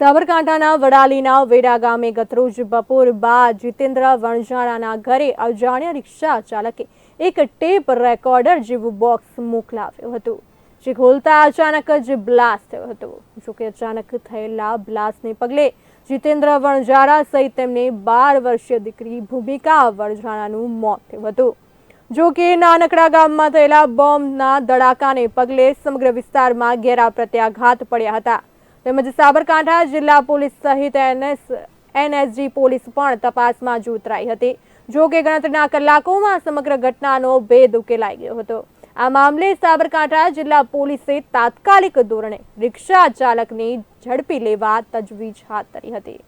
સાબરકાંઠાના વડાલીના વેડા ગામે ગતરોજ બપોર બાદ જીતેન્દ્ર વણઝારાના ઘરે અજાણ્યા રિક્ષા ચાલકે એક ટેપ રેકોર્ડર જેવું બોક્સ મોકલાવ્યું હતું, જે ખોલતા અચાનક જ બ્લાસ્ટ થયો હતો. જોકે અચાનક થયેલા બ્લાસ્ટને પગલે જીતેન્દ્ર વણઝારા સહિત તેમની બાર વર્ષીય દીકરી ભૂમિકા વણઝારાનું મોત થયું હતું. જો કે નાનકડા ગામમાં થયેલા બોમ્બના ધડાકાને પગલે સમગ્ર વિસ્તારમાં ઘેરા પ્રત્યાઘાત પડ્યા હતા. તેમજ સાબરકાંઠા જિલ્લા પોલીસ સહિત એનએસ, એનએસજી પોલીસ પણ તપાસમાં જોતરાઈ હતી. જો કે ગણતરીના કલાકોમાં સમગ્ર ઘટનાનો ભેદ ઉકેલાઈ ગયો હતો. આ મામલે સાબરકાંઠા જિલ્લા પોલીસે તાત્કાલિક ધોરણે રિક્ષા ચાલકની ઝડપી લેવા તજવીજ હાથ ધરી હતી.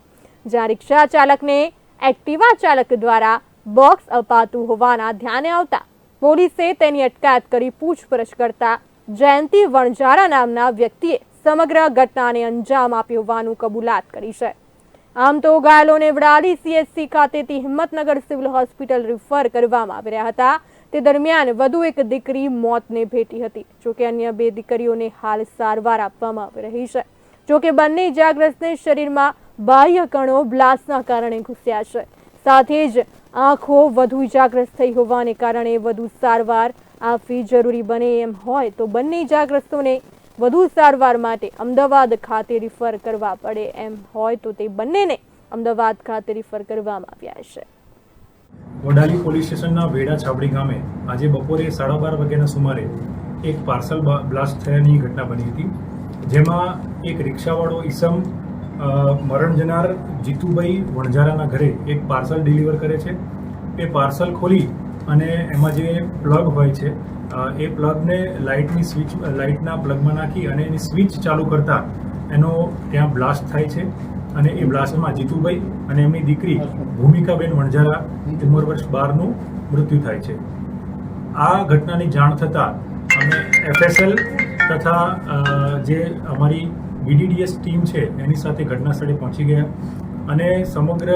જ્યાં રિક્ષા ચાલકને એક્ટિવા ચાલક દ્વારા બોક્સ અપાતું હોવાના ધ્યાને આવતા પોલીસે તેની અટકાયત કરી પૂછપરછ કરતા જયંતિ વણજારા નામના વ્યક્તિએ સમગ્ર ઘટનાને અંજામ આપ્યો હોવાનું કબૂલાત કરી છે. આમ તો ઘાયલોને વડાલી સીએચસી ખાતેથી હિંમતનગર સિવિલ હોસ્પિટલ રિફર કરવામાં આવી રહ્યા હતા. તે દરમિયાન વધુ એક દીકરી મોતને ભેટી હતી. જોકે અન્ય બે દીકરીઓને હાલ સારવાર આપવામાં આવી રહી છે. જોકે બંને ઇજાગ્રસ્તને શરીરમાં બાહ્ય કણો બ્લાસ્ટના કારણે ઘૂસ્યા છે. સાથે જ આંખો વધુ ઇજાગ્રસ્ત થઈ હોવાને કારણે વધુ સારવાર આપવી જરૂરી બને એમ હોય તો બંને ઇજાગ્રસ્તોને વધુ સારવાર માટે અમદાવાદ ખાતે રિફર કરવા પડે એમ હોય તો તે બંનેને અમદાવાદ ખાતે રિફર કરવામાં આવ્યા છે. વડાલી પોલીસ સ્ટેશનના વેડા છાવડી ગામે આજે બપોરે સાડા બાર વાગ્યાના સુમારે એક પાર્સલ બ્લાસ્ટ થયાની ઘટના બની હતી, જેમાં એક રિક્ષાવાળો ઈસમ મરણ જનાર જીતુભાઈ વણઝારાના ઘરે એક પાર્સલ ડિલિવર કરે છે. એ પાર્સલ ખોલી અને એમાં જે પ્લગ હોય છે એ પ્લગને લાઇટની સ્વિચ, લાઇટના પ્લગમાં નાખી અને એની સ્વિચ ચાલુ કરતા એનો ત્યાં બ્લાસ્ટ થાય છે અને એ બ્લાસ્ટમાં જીતુભાઈ અને એમની દીકરી ભૂમિકાબેન વણઝારા ઉંમર વર્ષ બારનું મૃત્યુ થાય છે. આ ઘટનાની જાણ થતાં અમે એફએસએલ તથા જે અમારી બીડીડીએસ ટીમ છે, એની સાથે ઘટના સ્થળે પહોંચી ગયા. અને સમગ્ર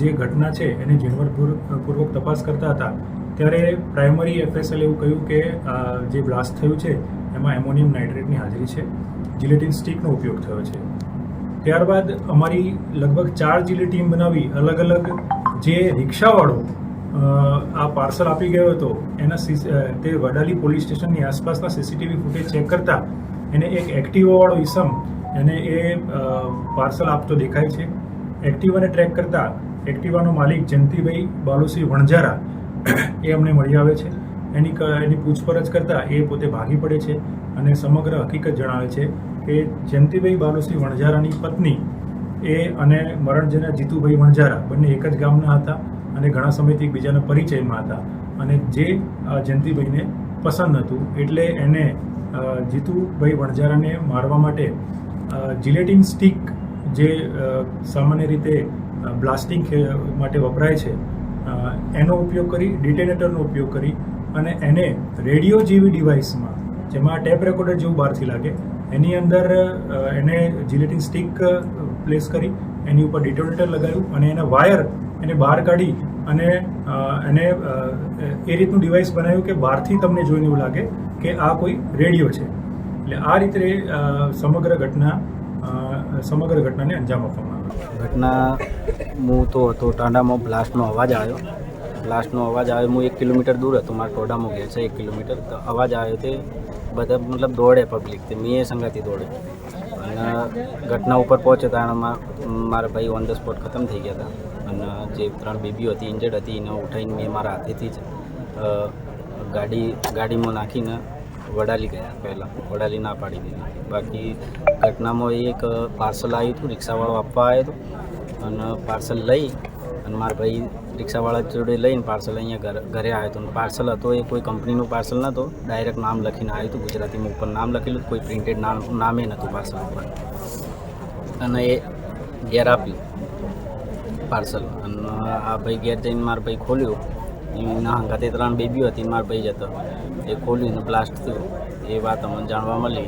જે ઘટના છે એને ઝીણવટપૂર્વક તપાસ કરતા હતા. ત્યારે પ્રાઇમરી એફએસએલ એવું કહ્યું કે જે બ્લાસ્ટ થયું છે, એમાં એમોનિયમ નાઇટ્રેટની હાજરી છે. જિલેટિન સ્ટીકનો ઉપયોગ થયો છે. ત્યારબાદ અમારી લગભગ ચાર જીલી ટીમ બનાવી અલગ અલગ જે રિક્ષાવાળો આ પાર્સલ આપી ગયો હતો, એના તે વડાલી પોલીસ સ્ટેશનની આસપાસના સીસીટીવી ફૂટેજ ચેક કરતા એને એક એક્ટિવાવાળો ઈસમ, એને એ પાર્સલ આપતો દેખાય છે. એક્ટિવાને ટ્રેક કરતા એક્ટિવાનો માલિક જયંતિભાઈ બાલુસિંહ વણઝારા એ અમને મળી આવે છે. એની એની પૂછપરછ કરતાં એ પોતે ભાગી પડે છે અને સમગ્ર હકીકત જણાવે છે કે જયંતિભાઈ બાલુસિંહ વણઝારાની પત્ની એ અને મરણ જનાર જીતુભાઈ વણઝારા બંને એક જ ગામના હતા અને ઘણા સમયથી એકબીજાના પરિચયમાં હતા અને જે જયંતિભાઈને પસંદ હતું એટલે એને જીતુભાઈ વણઝારાને મારવા માટે જિલેટિન સ્ટીક જે સામાન્ય રીતે બ્લાસ્ટિંગ માટે વપરાય છે એનો ઉપયોગ કરી ડિટેનેટરનો ઉપયોગ કરી અને એને રેડિયો જેવી ડિવાઇસમાં જેમાં ટેપ રેકોર્ડર જેવું બહારથી લાગે, એની અંદર એને જિલેટિન સ્ટીક પ્લેસ કરી, એની ઉપર ડિટોનેટર લગાવ્યું અને એના વાયર એને બહાર કાઢી અને એને એ રીતનું ડિવાઇસ બનાવ્યું કે બહારથી તમને જોઈને એવું લાગે કે આ કોઈ રેડિયો છે. એટલે આ રીતે સમગ્ર ઘટના સમગ્ર ઘટનાને અંજામ આપવામાં આવ્યો. ઘટના હું તો હતો, ટાંડામાં બ્લાસ્ટનો અવાજ આવ્યો. બ્લાસ્ટનો અવાજ આવ્યો હું એક કિલોમીટર દૂર હતો, મારા ટોડામાં ગયો છે, એક કિલોમીટર. તો અવાજ આવ્યો તે બધા મતલબ દોડે પબ્લિક તે, મેં સંગાતી દોડે અને ઘટના ઉપર પહોંચે તારણમાં મારા ભાઈ ઓન ધ સ્પોટ ખતમ થઈ ગયા હતા. અને જે ત્રણ બેબીઓ હતી ઇન્જર્ડ હતી, એને ઉઠાઈને મેં મારા હાથેથી જ ગાડી, ગાડીમાં નાખીને વડાલી ગયા પહેલાં. વડાલી ના પાડી દીધી. બાકી ઘટનામાં એક પાર્સલ આવ્યું હતું, રિક્ષાવાળો આપવા આવ્યો હતો. અને પાર્સલ લઈ અને મારા ભાઈ રિક્ષાવાળા જોડે લઈને પાર્સલ અહીંયા ઘર આવ્યો હતો. પાર્સલ હતો એ કોઈ કંપનીનું પાર્સલ નહોતો. ડાયરેક્ટ નામ લખીને આવ્યું હતું ગુજરાતીમાં. ઉપર નામ લખેલું કોઈ પ્રિન્ટેડ નામ, નામે નહોતું પાર્સલ ઉપર. અને એ ઘેર આપ્યું પાર્સલ. અને આ ભાઈ ઘેર જઈને મારા ભાઈ ખોલ્યું. એના હંગાતે ત્રણ બેબીઓ હતી, માર ભાઈ જતો એ ખોલ્યું ને બ્લાસ્ટ થયું. એ વાત અમને જાણવા મળી